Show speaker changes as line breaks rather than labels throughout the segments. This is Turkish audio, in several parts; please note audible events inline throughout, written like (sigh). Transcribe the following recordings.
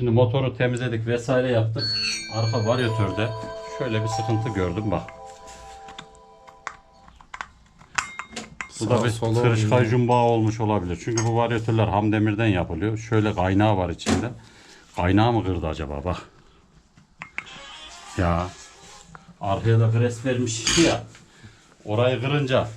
Şimdi motoru temizledik vesaire yaptık. Arka varyatörde şöyle bir sıkıntı gördüm bak. Bu da bir
oynuyor.
jumbağı olmuş olabilir. Çünkü bu varyatörler ham demirden yapılıyor. Şöyle kaynağı var içinde. Kaynağı mı kırdı acaba bak. Ya. Arkaya da gres vermiş ya. Orayı kırınca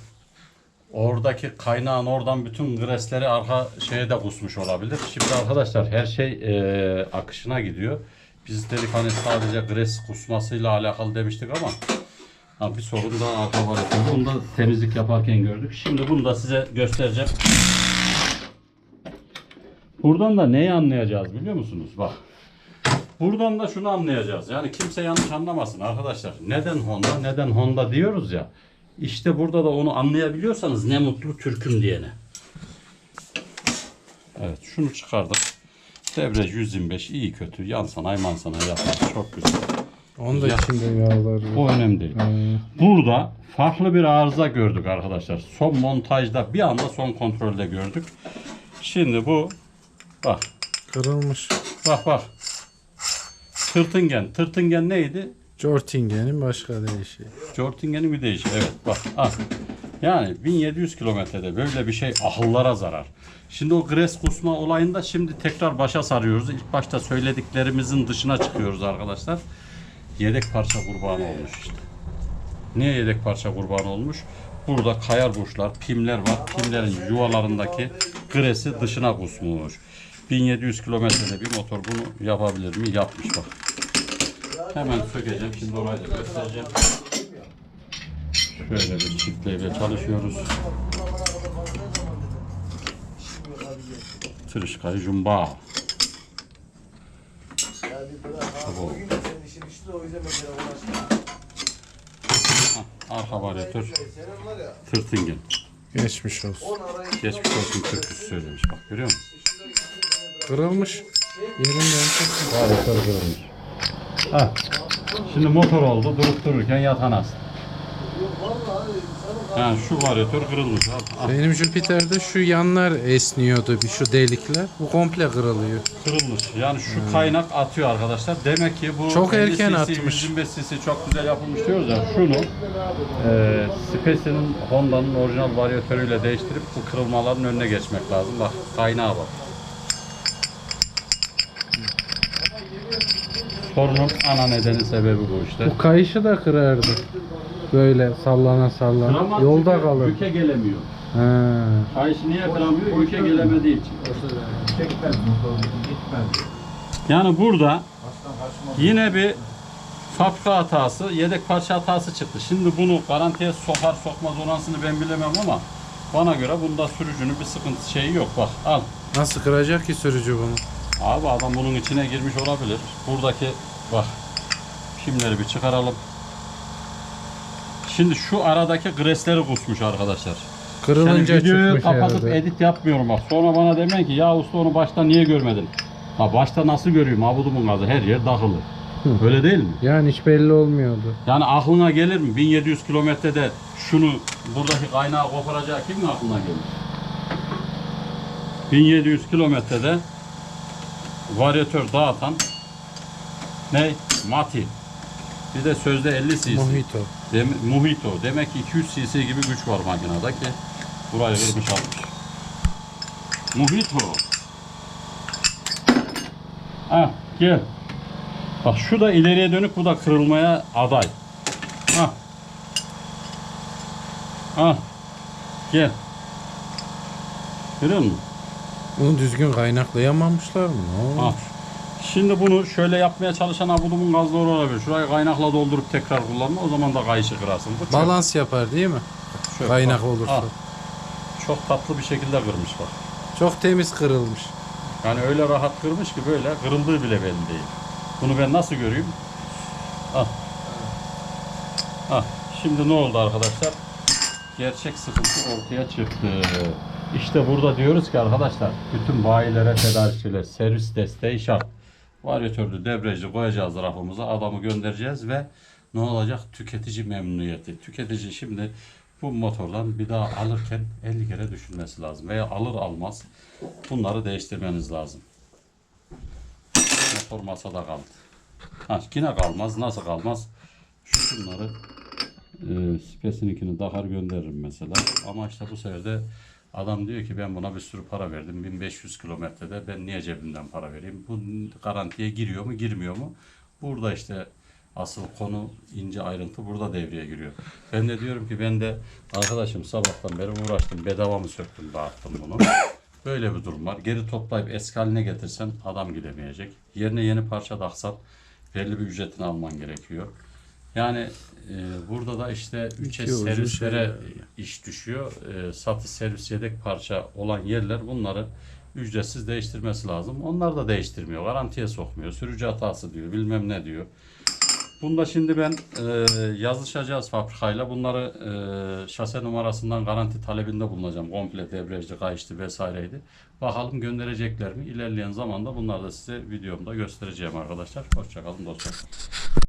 oradaki kaynağın oradan bütün gresleri arka şeye de kusmuş olabilir. Şimdi arkadaşlar her şey e, akışına gidiyor. Biz dedik hani sadece gres kusmasıyla alakalı demiştik ama ha, bir sorun daha arka var. Bunu da temizlik yaparken gördük. Şimdi bunu da size göstereceğim. Buradan da neyi anlayacağız biliyor musunuz? Bak. Buradan da şunu anlayacağız. Yani kimse yanlış anlamasın arkadaşlar. Neden Honda, neden Honda diyoruz ya. İşte burada da onu anlayabiliyorsanız ne mutlu Türk'üm diyene. Evet şunu çıkardık. Debriyaj 125 iyi kötü. Yan sanayi man sanayi yapar. Çok güzel.
Onun da
Ya.
içinde yağlar.
O önemli değil.
Ee,
Burada farklı bir arıza gördük arkadaşlar. Son montajda bir anda son kontrolde gördük. Şimdi bu bak
kırılmış.
bak bak. Tırtıngen. Tırtıngen neydi?
Jortingen'in başka değişiği.
Jortingen'in bir değişi. Evet bak. Ah. Yani 1700 kilometrede böyle bir şey ahıllara zarar. Şimdi o gres kusma olayında şimdi tekrar başa sarıyoruz. İlk başta söylediklerimizin dışına çıkıyoruz arkadaşlar. Yedek parça kurbanı olmuş işte. Niye yedek parça kurbanı olmuş? Burada kayar burçlar, pimler var. Pimlerin yuvalarındaki gresi dışına kusmuş. 1700 kilometrede bir motor bunu yapabilir mi? Yapmış bak. Hemen sökeceğim. Şimdi orayı da göstereceğim. Şöyle bir çiftleyle çalışıyoruz. Tırışkayı jumba. Tamam. Arka varyatör tırtingen.
Geçmiş olsun.
Geçmiş olsun türküsü söylemiş bak görüyor musun?
Kırılmış. Yerinden çok
Varyatör kırılmış. Ha. Şimdi motor oldu durup dururken yatan hasta. Yani şu varyatör kırılmış. Al, al.
Benim Jüpiter'de şu yanlar esniyordu bir şu delikler. Bu komple kırılıyor.
kırılmış. Yani şu kaynak atıyor arkadaşlar. Demek ki bu
Çok
50
erken
cc,
atmış.
125 cc çok güzel yapılmış diyoruz ya. Şunu e, Space'in Honda'nın orijinal varyatörüyle değiştirip bu kırılmaların önüne geçmek lazım. Bak kaynağa bak. Sorunun ana nedeni sebebi bu işte.
Bu kayışı da kırardı. Böyle sallana sallana.
Kıramaz
Yolda
çünkü
kalır.
Yüke gelemiyor.
Ha.
Kayışı niye kıramıyor? Yüke gelemediği için. Yani burada yine bir fabrika hatası, yedek parça hatası çıktı. Şimdi bunu garantiye sokar sokmaz oransını ben bilemem ama bana göre bunda sürücünün bir sıkıntı şeyi yok. Bak al.
Nasıl kıracak ki sürücü bunu?
Abi adam bunun içine girmiş olabilir. Buradaki bak pimleri bir çıkaralım. Şimdi şu aradaki gresleri kusmuş arkadaşlar.
Kırılınca
Yani videoyu
çıkmış
kapatıp
herhalde.
edit yapmıyorum bak. Sonra bana demeyin ki ya usta onu başta niye görmedin? Ha başta nasıl göreyim? Abudumun gazı her yer dahılı. Öyle değil mi?
Yani hiç belli olmuyordu.
Yani aklına gelir mi? 1700 kilometrede şunu buradaki kaynağı koparacak kim mi aklına gelir? 1700 kilometrede varyatör dağıtan ne? Mati. Bir de sözde 50 cc.
Mojito.
Dem Mojito. Demek ki 200 cc gibi güç var makinede ki burayı kırmış atmış. Mojito. Ah gel. Bak şu da ileriye dönük bu da kırılmaya aday. Ah. Ah. Gel. Görüyor musun?
Bunu düzgün kaynaklayamamışlar mı? Ne
Ah.
olmuş?
Şimdi bunu şöyle yapmaya çalışan abudumun gazları olabilir. Şurayı kaynakla doldurup tekrar kullanma. O zaman da kayışı kırarsın. Bu çok-
Balans yapar değil mi?
şöyle
Kaynak
bak.
olursa.
Ah. Çok tatlı bir şekilde kırmış bak.
Çok temiz kırılmış.
Yani öyle rahat kırmış ki böyle kırıldığı bile belli değil. Bunu ben nasıl göreyim? Ah. Ah. Şimdi ne oldu arkadaşlar? Gerçek sıkıntı ortaya çıktı. İşte burada diyoruz ki arkadaşlar bütün bayilere tedarikçiler servis desteği şart. Varyatörlü debriyajı koyacağız rafımıza adamı göndereceğiz ve ne olacak? Tüketici memnuniyeti. Tüketici şimdi bu motordan bir daha alırken 50 kere düşünmesi lazım veya alır almaz bunları değiştirmeniz lazım. motor masada kaldı. Ha, yine kalmaz. Nasıl kalmaz? Şunları e, spesininkini takar gönderirim mesela. Ama işte bu sefer de adam diyor ki ben buna bir sürü para verdim. 1500 kilometrede ben niye cebimden para vereyim? Bu garantiye giriyor mu girmiyor mu? Burada işte asıl konu ince ayrıntı burada devreye giriyor. Ben de diyorum ki ben de arkadaşım sabahtan beri uğraştım. Bedava mı söktüm dağıttım bunu. (coughs) Böyle bir durum var. Geri toplayıp eski haline getirsen adam gidemeyecek. Yerine yeni parça taksan belli bir ücretini alman gerekiyor. Yani e, burada da işte 3
İki ucu
servislere
şey
iş düşüyor. E, satış servis yedek parça olan yerler bunları ücretsiz değiştirmesi lazım. Onlar da değiştirmiyor. Garantiye sokmuyor. Sürücü hatası diyor. Bilmem ne diyor. Bunda şimdi ben e, yazışacağız fabrikayla. Bunları e, şase numarasından garanti talebinde bulunacağım. Komple debriyajlı, kayıştı vesaireydi. Bakalım gönderecekler mi? İlerleyen zamanda bunları da size videomda göstereceğim arkadaşlar. Hoşçakalın dostlar.